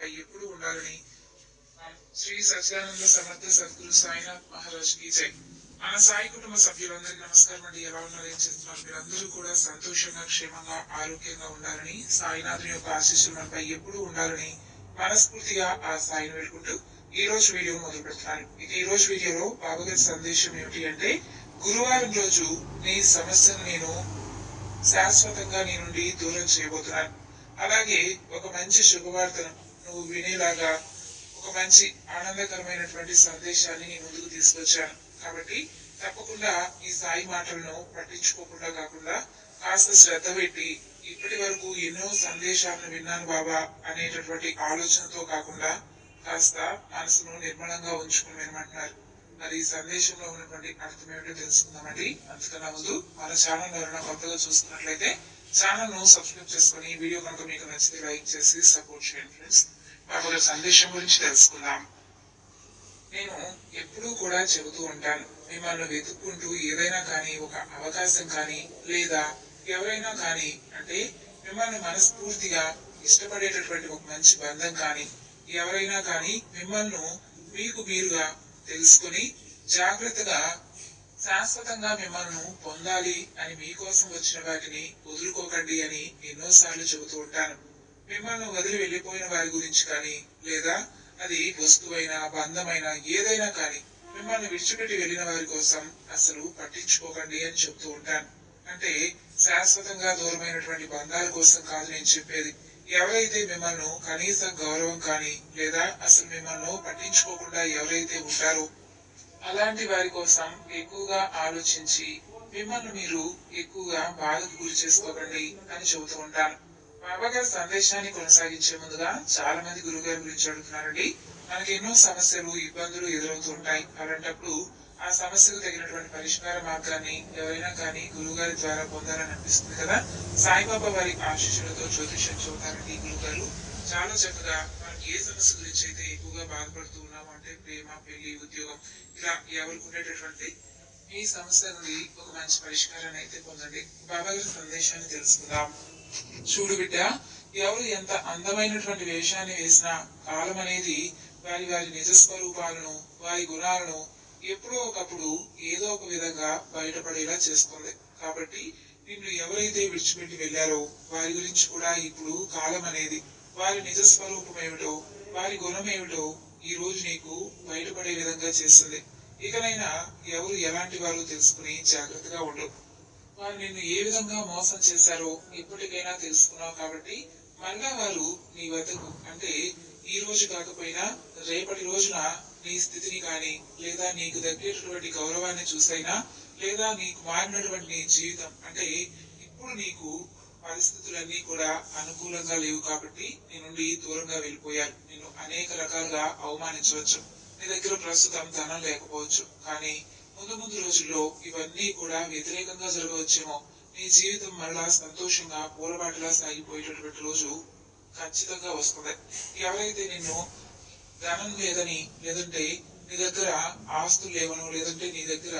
ఎప్పుడు ఉండాలని? శ్రీ సత్యానంద సమర్థ సద్గురు సాయినాథ్ మహారాజ్కి జై. మన సాయి కుటుంబ సభ్యులందరికీ నమస్కారం అండి. ఎలా ఉన్నారు? ఏం చేస్తున్నారు? మీరందరూ కూడా సంతోషంగా క్షేమంగా ఆరోగ్యంగా ఉండాలని సాయినాథుని యొక్క ఆశీస్సులు మనపై ఎప్పుడూ ఉండాలని మనస్ఫూర్తిగా ఆ సాయిని వేడుకుంటూ ఈ రోజు వీడియో మొదలు పెడుతున్నాను. ఇక ఈ రోజు వీడియోలో బాబాగారి సందేశం ఏమిటి అంటే గురువారం రోజు నీ సమస్యను నేను శాశ్వతంగా నీ నుండి దూరం చేయబోతున్నాను. అలాగే ఒక మంచి శుభవార్తను నువ్వు వినేలాగా ఒక మంచి ఆనందకరమైనటువంటి సందేశాన్ని నీ ముందుకు తీసుకొచ్చాను. కాబట్టి తప్పకుండా ఈ సాయి మాటలను పట్టించుకోకుండా కాకుండా కాస్త శ్రద్ధ పెట్టి ఇప్పటి వరకు ఎన్నో సందేశాలను విన్నాను బాబా అనేటటువంటి ఆలోచనతో కాకుండా కాస్త మనసును నిర్మలంగా ఉంచుకుని వినమంటున్నారు. మరి ఈ సందేశంలో ఉన్నటువంటి అర్థం ఏమిటో తెలుసుకుందామండి. అంతకన్నా ముందు మన ఛానల్ ఎవరైనా కొత్తగా చూస్తున్నట్లయితే ఛానల్ను సబ్స్క్రైబ్ చేసుకుని వీడియో కనుక మీకు నచ్చితే లైక్ చేసి సపోర్ట్ చేయండి ఫ్రెండ్స్. బాబు సందేశం గురించి తెలుసుకుందాం. నేను ఎప్పుడూ కూడా చెబుతూ ఉంటాను మిమ్మల్ని వెతుక్కుంటూ ఏదైనా కానీ ఒక అవకాశం కానీ లేదా ఎవరైనా కానీ అంటే మిమ్మల్ని మనస్ఫూర్తిగా ఇష్టపడేటటువంటి ఒక మంచి బంధం కానీ ఎవరైనా కానీ మిమ్మల్ని మీకు మీరుగా తెలుసుకుని జాగ్రత్తగా శాశ్వతంగా మిమ్మల్ని పొందాలి అని మీకోసం వచ్చిన వాటిని వదులుకోకండి అని ఎన్నోసార్లు చెబుతూ ఉంటాను. మిమ్మల్ని వదిలి వెళ్ళిపోయిన వారి గురించి కానీ లేదా అది వస్తువైన బంధమైన ఏదైనా కానీ మిమ్మల్ని విడిచిపెట్టి వెళ్ళిన వారి కోసం అసలు పట్టించుకోకండి అని చెప్తూ ఉంటాను. అంటే శాశ్వతంగా దూరమైనటువంటి బంధాల కోసం కాదు నేను చెప్పేది. ఎవరైతే మిమ్మల్ని కనీస గౌరవం కానీ లేదా అసలు మిమ్మల్ని పట్టించుకోకుండా ఎవరైతే ఉంటారో అలాంటి వారి కోసం ఎక్కువగా ఆలోచించి మిమ్మల్ని మీరు ఎక్కువగా బాధకు గురి చేసుకోకండి అని చెబుతూ ఉంటాను. బాబా గారి సందేశాన్ని కొనసాగించే ముందుగా చాలా మంది గురుగారి గురించి అడుగుతున్నారండి. మనకి ఎన్నో సమస్యలు ఇబ్బందులు ఎదురవుతుంటాయి అలాంటప్పుడు ఆ సమస్యకు తగినటువంటి పరిష్కార మార్గాన్ని ఎవరైనా కానీ గురుగారి ద్వారా పొందాలని అనిపిస్తుంది కదా? సాయిబాబా వారి ఆశీస్సులతో జ్యోతిష్యం చెబుతారండి గురుగారు చాలా చక్కగా మనకి ఏ సమస్య గురించి అయితే ఎక్కువగా బాధపడుతూ ఉన్నాము అంటే ప్రేమ పెళ్ళి ఉద్యోగం ఇలా ఎవరికి ఉండేటటువంటి ఈ సమస్య నుండి ఒక మంచి పరిష్కారాన్ని అయితే పొందండి. బాబా గారి సందేశాన్ని తెలుసుకుందాం. చూడు బిడ్డ ఎవరు ఎంత అందమైనటువంటి వేషాన్ని వేసినా కాలం అనేది వారి వారి నిజ స్వరూపాలను వారి గుణాలను ఎప్పుడో ఒకప్పుడు ఏదో ఒక విధంగా బయటపడేలా చేస్తుంది. కాబట్టి నిన్ను ఎవరైతే విడిచిపెట్టి వెళ్ళారో వారి గురించి కూడా ఇప్పుడు కాలం అనేది వారి నిజస్వరూపం ఏమిటో వారి గుణం ఏమిటో ఈ రోజు నీకు బయటపడే విధంగా చేస్తుంది. ఇకనైనా ఎవరు ఎలాంటి వారు తెలుసుకుని జాగ్రత్తగా ఉండవు వారు నిన్ను ఏ విధంగా మోసం చేశారో ఇప్పటికైనా తెలుసుకున్నావు కాబట్టి మళ్ళా వారు నీ వద్దకు అంటే ఈ రోజు కాకపోయినా రేపటి రోజున నీ స్థితిని కానీ లేదా నీకు దగ్గరటువంటి గౌరవాన్ని చూసైనా లేదా నీకు మారినటువంటి నీ జీవితం అంటే ఇప్పుడు నీకు పరిస్థితులన్నీ కూడా అనుకూలంగా లేవు కాబట్టి నీ నుండి దూరంగా వెళ్ళిపోయారు. నేను అనేక రకాలుగా అవమానించవచ్చు. నీ దగ్గర ప్రస్తుతం ధనం లేకపోవచ్చు. కానీ ముందు ముందు రోజుల్లో ఇవన్నీ కూడా వ్యతిరేకంగా జరగవచ్చేమో. నీ జీవితం మరలా సంతోషంగా పూలబాటలా సాగిపోయేటటువంటి రోజు ఖచ్చితంగా వస్తుంది. ఎవరైతే నిన్ను ధనం లేదని లేదంటే నీ దగ్గర ఆస్తులు లేవను లేదంటే నీ దగ్గర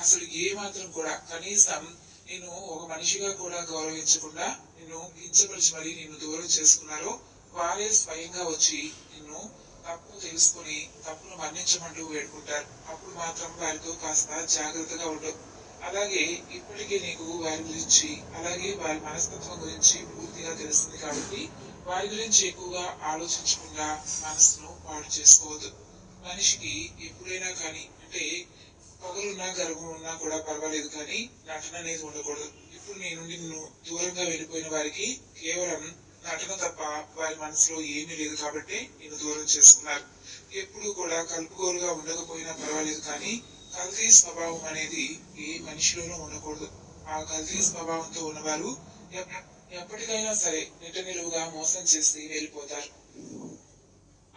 అసలు ఏ మాత్రం కూడా కనీసం నేను ఒక మనిషిగా కూడా గౌరవించకుండా నిన్ను కించపరిచి మరీ నిన్ను దూరం చేసుకున్నారో వారే స్వయంగా వచ్చి నిన్ను తప్పు తెలుసుకుని తప్పును మన్నించమంటూ వేడుకుంటారు. అప్పుడు మాత్రం వారితో కాస్త జాగ్రత్తగా ఉండు. అలాగే ఇప్పటికే నీకు వారి గురించి అలాగే వారి మనస్తత్వం గురించి పూర్తిగా తెలుస్తుంది కాబట్టి వారి గురించి ఎక్కువగా ఆలోచించకుండా మనసును పాడు చేసుకోవద్దు. మనిషికి ఎప్పుడైనా కానీ అంటే పొగరున్నా గర్వం ఉన్నా కూడా పర్వాలేదు కానీ నటన అనేది ఉండకూడదు. ఇప్పుడు నీ నుండి నిన్ను దూరంగా వెళ్ళిపోయిన వారికి కేవలం నటన తప్ప వారి మనసులో ఏమీ లేదు కాబట్టి నిన్ను దూరం చేసుకున్నారు. ఎప్పుడు కూడా కలుపుకోలుగా ఉండకపోయినా పర్వాలేదు కానీ కల్తీ స్వభావం అనేది ఏ మనిషిలోనూ ఉండకూడదు. ఆ కల్తీ స్వభావంతో ఉన్నవారు ఎప్పటికైనా సరే నిట నిలువుగా మోసం చేసి వెళ్ళిపోతారు.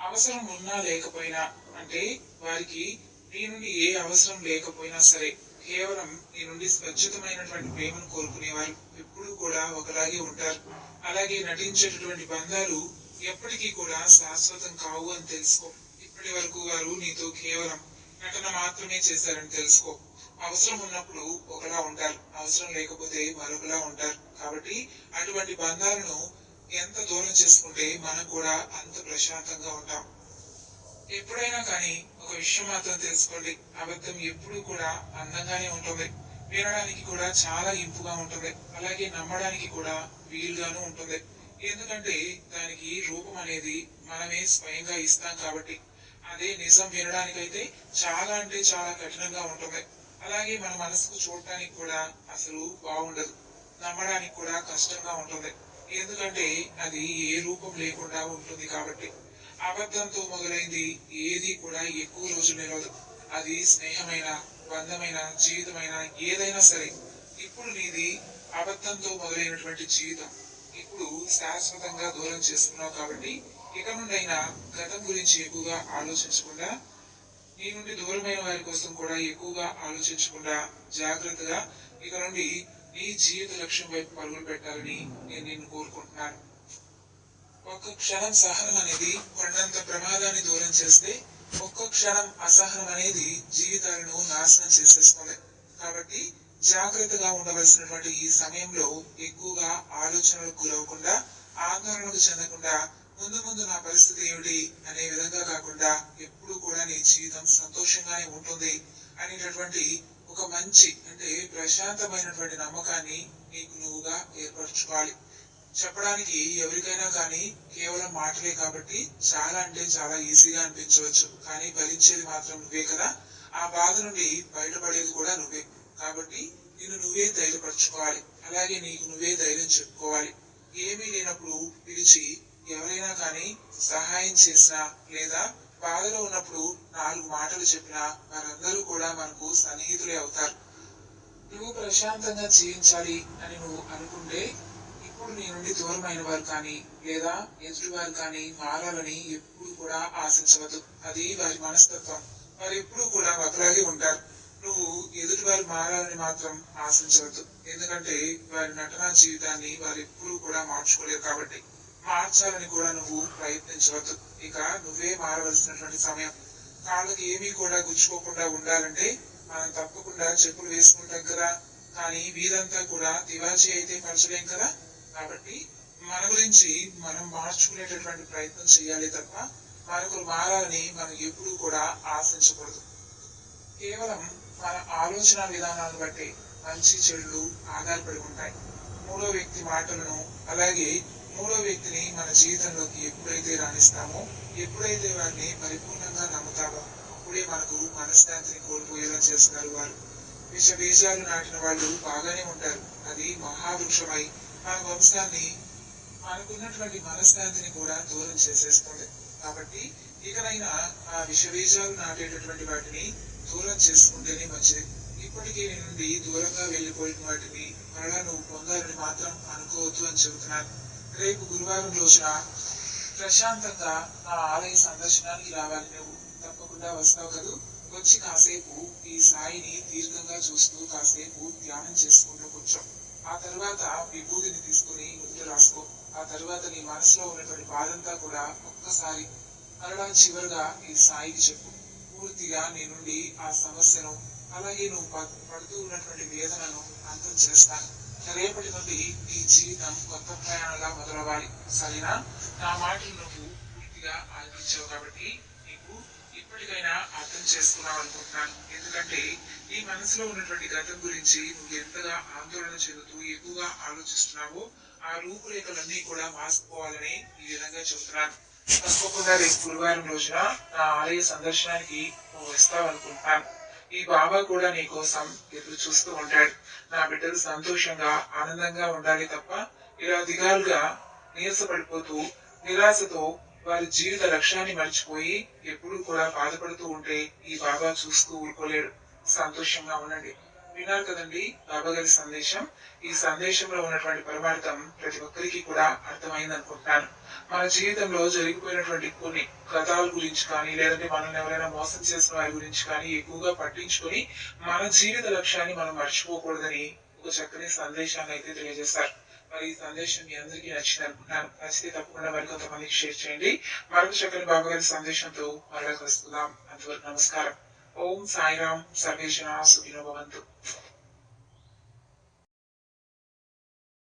అవసరం ఉన్నా లేకపోయినా అంటే వారికి నీ నుండి ఏ అవసరం లేకపోయినా సరే కేవలం నీ నుండి స్వచ్ఛతమైనటువంటి ప్రేమను కోరుకునేవారు ఎప్పుడూ కూడా ఒకలాగే ఉంటారు. అలాగే నటించేటటువంటి బంధాలు ఎప్పటికీ కూడా శాశ్వతం కావు అని తెలుసుకో. ఇప్పటి వరకు వారు నీతో కేవలం నటన మాత్రమే చేశారని తెలుసుకో. అవసరం ఉన్నప్పుడు ఒకలా ఉంటారు అవసరం లేకపోతే మరొకలా ఉంటారు. కాబట్టి అటువంటి బంధాలను ఎంత దూరం చేసుకుంటే మనం కూడా అంత ప్రశాంతంగా ఉంటాం. ఎప్పుడైనా కానీ ఒక విషయం మాత్రం తెలుసుకోండి. అబద్ధం ఎప్పుడూ కూడా అందంగానే ఉంటుంది. వినడానికి కూడా చాలా ఇంపుగా ఉంటుంది. అలాగే నమ్మడానికి కూడా వీలుగాను ఉంటుంది. ఎందుకంటే దానికి రూపం అనేది మనమే స్వయంగా ఇస్తాం కాబట్టి. అదే నిజం వినడానికైతే చాలా అంటే చాలా కఠినంగా ఉంటుంది. అలాగే మన మనసుకు చూడటానికి కూడా అసలు బాగుండదు. నమ్మడానికి కూడా కష్టంగా ఉంటుంది. ఎందుకంటే అది ఏ రూపం లేకుండా ఉంటుంది కాబట్టి. అబద్ధంతో మొదలైంది. ఏది కూడా ఎక్కువ రోజులు నిలవదు అది స్నేహమైన బంధమైన జీవితమైన ఏదైనా సరే. ఇప్పుడు నీది అబద్ధంతో మొదలైనటువంటి జీవితం. ఇప్పుడు శాశ్వతంగా దూరం చేసుకున్నావు కాబట్టి ఇక నుండైనా గతం గురించి ఎక్కువగా ఆలోచించకుండా నీ నుండి దూరమైన వారి కోసం కూడా ఎక్కువగా ఆలోచించకుండా జాగ్రత్తగా ఇక నుండి నీ జీవిత లక్ష్యం వైపు పరుగులు పెట్టాలని నేను నిన్ను కోరుకుంటున్నాను. ఒక్క క్షణం సహనం అనేది కొండంత ప్రమాదాన్ని దూరం చేస్తే ఒక్క క్షణం అసహనం అనేది జీవితాలను నాశనం చేసేస్తుంది. కాబట్టి జాగ్రత్తగా ఉండవలసినటువంటి ఈ సమయంలో ఎక్కువగా ఆలోచనలకు గురవకుండా ఆందోళనకు చెందకుండా ముందు ముందు నా పరిస్థితి ఏమిటి అనే విధంగా కాకుండా ఎప్పుడూ కూడా నీ జీవితం సంతోషంగానే ఉంటుంది అనేటటువంటి ఒక మంచి అంటే ప్రశాంతమైనటువంటి నమ్మకాన్ని నీకు నువ్వుగా ఏర్పరచుకోవాలి. చెప్పడానికి ఎవరికైనా కానీ కేవలం మాటలే కాబట్టి చాలా అంటే చాలా ఈజీగా అనిపించవచ్చు. కానీ భరించేది మాత్రం నువ్వే కదా. ఆ బాధ నుండి బయటపడేది కూడా నువ్వే. కాబట్టి నిన్ను నువ్వే ధైర్యపరచుకోవాలి. అలాగే నీకు నువ్వే ధైర్యం చెప్పుకోవాలి. ఏమీ లేనప్పుడు పిలిచి ఎవరైనా కానీ సహాయం చేసినా లేదా బాధలో ఉన్నప్పుడు నాలుగు మాటలు చెప్పినా వారందరూ కూడా మనకు సన్నిహితులే అవుతారు. నువ్వు ప్రశాంతంగా జీవించాలి అని నువ్వు అనుకుంటే ఎప్పుడు నీ నుండి దూరమైన వారు కానీ లేదా ఎదుటి వారు కానీ మారాలని ఎప్పుడు కూడా ఆశించవద్దు. అది వారి మనస్తత్వం. వారు ఎప్పుడు కూడా ఒకలాగే ఉంటారు. నువ్వు ఎదుటి వారు మారాలని మాత్రం ఆశించవద్దు. ఎందుకంటే వారి నటనా జీవితాన్ని వారు ఎప్పుడూ కూడా మార్చుకోలేరు కాబట్టి. మార్చాలని కూడా నువ్వు ప్రయత్నించవద్దు. ఇక నువ్వే మారవలసినటువంటి సమయం. కాళ్ళకి ఏమీ కూడా గుచ్చుకోకుండా ఉండాలంటే మనం తప్పకుండా చెప్పులు వేసుకుంటాం కదా. కానీ వీరంతా కూడా తివాచి అయితే పరచలేం కదా? కాబట్టి మన గురించి మనం మార్చుకునేటటువంటి ప్రయత్నం చేయాలి తప్ప మరొకరు మారాలని మనం ఎప్పుడూ కూడా ఆశించకూడదు. కేవలం మన ఆలోచన విధానాలను బట్టి మంచి చెడులు ఆధారపడి ఉంటాయి. మూడో వ్యక్తి మాటలను అలాగే మూడో వ్యక్తిని మన జీవితంలోకి ఎప్పుడైతే రాణిస్తామో ఎప్పుడైతే వారిని పరిపూర్ణంగా నమ్ముతామో అప్పుడే మనకు మనశ్శాంతిని కోల్పోయేలా చేస్తారు వారు. విష బీజాలు నాటిన వాళ్ళు బాగానే ఉంటారు. అది మహావృక్షమై ఆ వంశాన్ని మనకున్నటువంటి మనశ్శాంతిని కూడా దూరం చేసేస్తుంది కాబట్టి ఇకనైనా ఆ విషబీజాలు నాటేటటువంటి వాటిని దూరం చేసుకుంటేనే మంచిది. ఇప్పటికీ నీ నుండి దూరంగా వెళ్ళిపోయిన వాటిని మరలా నువ్వు పొందాలని మాత్రం అనుకోవద్దు అని చెబుతున్నాను. రేపు గురువారం రోజున ప్రశాంతంగా నా ఆలయ సందర్శనానికి రావాలి నువ్వు. తప్పకుండా వస్తావు కదూ. వచ్చి కాసేపు ఈ సాయిని దీర్ఘంగా చూస్తూ కాసేపు ధ్యానం చేసుకుంటూ కూర్చో. ఆ తర్వాత విభూతిని తీసుకుని ముందు రాసుకో. ఆ తర్వాత నీ మనసులో ఉన్నటువంటి బాధంతా కూడా ఒక్కసారి మరలా చివరిగా ఈ సాయికి చెప్పు. పూర్తిగా నీ నుండి ఆ సమస్యను అలాగే నువ్వు పడుతూ ఉన్నటువంటి వేదనను అంతం చేస్తాను రేపటి నుండి నీ జీవితం కొత్త ప్రయాణంగా మొదలవ్వాలి. సరేనా? నా మాటలు నువ్వు పూర్తిగా ఆలకించావు కాబట్టి నీకు ఇప్పటికైనా అర్థం చేసుకున్నావు అనుకుంటున్నాను ఎందుకంటే నీ మనసులో ఉన్నటువంటి గతం గురించి నువ్వు ఎంతగా ఆందోళన చెందుతూ ఎక్కువగా ఆలోచిస్తున్నావో ఆ రూపురేఖలన్నీ కూడా మార్చుకోవాలని ఈ విధంగా చెబుతున్నాను. తప్పకుండా రేపు గురువారం రోజున నా ఆలయ సందర్శనానికి నువ్వు వస్తావనుకుంటున్నాను. ఈ బాబా కూడా నీ కోసం ఎదురు చూస్తూ ఉంటాడు. నా బిడ్డలు సంతోషంగా ఆనందంగా ఉండాలి తప్ప ఇలా దిగాలుగా నీరసపడిపోతూ నిరాశతో వారి జీవిత లక్ష్యాన్ని మర్చిపోయి ఎప్పుడూ కూడా బాధపడుతూ ఉంటే ఈ బాబా చూస్తూ ఊరుకోలేడు. సంతోషంగా ఉండండి. విన్నారు కదండి బాబా గారి సందేశం? ఈ సందేశంలో ఉన్నటువంటి పరమార్థం ప్రతి ఒక్కరికి కూడా అర్థమైంది అనుకుంటున్నాను. మన జీవితంలో జరిగిపోయినటువంటి కొన్ని గతాల గురించి కానీ లేదంటే మనల్ని ఎవరైనా మోసం చేసిన వారి గురించి కానీ ఎక్కువగా పట్టించుకొని మన జీవిత లక్ష్యాన్ని మనం మర్చిపోకూడదని ఒక చక్కని సందేశాన్ని అయితే తెలియజేస్తారు మరి ఈ సందేశం మీ అందరికీ నచ్చింది అనుకుంటున్నాను. నచ్చితే తప్పకుండా మరి కొంతమందికి షేర్ చేయండి. మరొక చక్కని బాబా గారి సందేశంతో మరొక వస్తున్నాం అంతవరకు నమస్కారం. ಓಂ ಸಾಯಿರಾಮ್ ಸರ್ವೇ ಜನ ಸುಖಿನೋ ಭವಂತು